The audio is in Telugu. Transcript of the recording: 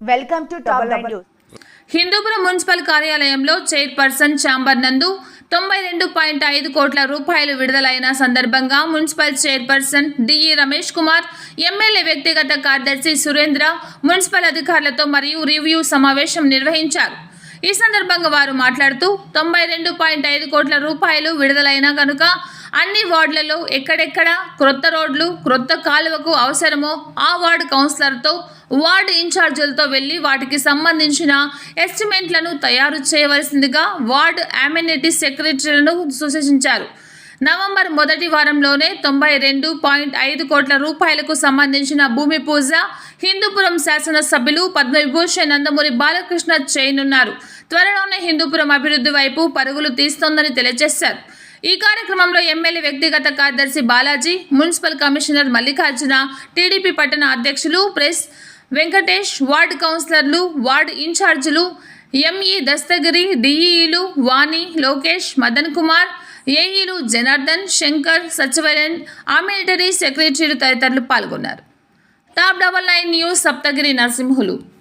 Welcome to top nine news. Hindupuram municipal కార్యాలయంలో చైర్పర్సన్ ఛాంబర్ నందు తొంభై రెండు పాయింట్ ఐదు కోట్ల రూపాయలు విడుదలైన సందర్భంగా municipal chairperson DE Ramesh Kumar MLA వ్యక్తిగత కార్యదర్శి సురేంద్ర మున్సిపల్ అధికారులతో మరియు రివ్యూ సమావేశం నిర్వహించారు. ఈ సందర్భంగా వారు మాట్లాడుతూ తొంభై రెండు పాయింట్ ఐదు కోట్ల రూపాయలు విడుదలైన కనుక అన్ని వార్డులలో ఎక్కడెక్కడ క్రొత్త రోడ్లు క్రొత్త కాలువకు అవసరమో ఆ వార్డు కౌన్సిలర్తో వార్డు ఇన్ఛార్జీలతో వెళ్ళి వాటికి సంబంధించిన ఎస్టిమేట్లను తయారు చేయవలసిందిగా వార్డు అమ్యూనిటీ సెక్రటరీలను సూచించారు. నవంబర్ మొదటి వారంలోనే తొంభై రెండు పాయింట్ ఐదు కోట్ల రూపాయలకు సంబంధించిన భూమి పూజ హిందూపురం శాసనసభ్యులు పద్మవిభూషణ్ నందమూరి బాలకృష్ణ చేయనున్నారు. త్వరలోనే హిందూపురం అభివృద్ధి వైపు పరుగులు తీస్తోందని తెలియజేశారు. ఈ కార్యక్రమంలో ఎమ్మెల్యే వ్యక్తిగత కార్యదర్శి Balaji municipal commissioner Mallikarjuna TDP పట్టణ అధ్యక్షులు ప్రెస్ వెంకటేష్ వార్డు కౌన్సిలర్లు వార్డు ఇన్ఛార్జీలు ఎంఈ దస్తగిరి డిఈలు వాణి లోకేష్ మదన్ కుమార్ ఏఈలు జనార్దన్ శంకర్ సచివరన్ ఆ మిలిటరీ సెక్రటరీలు తదితరులు పాల్గొన్నారు. Top double nine news Saptagiri Narasimhulu.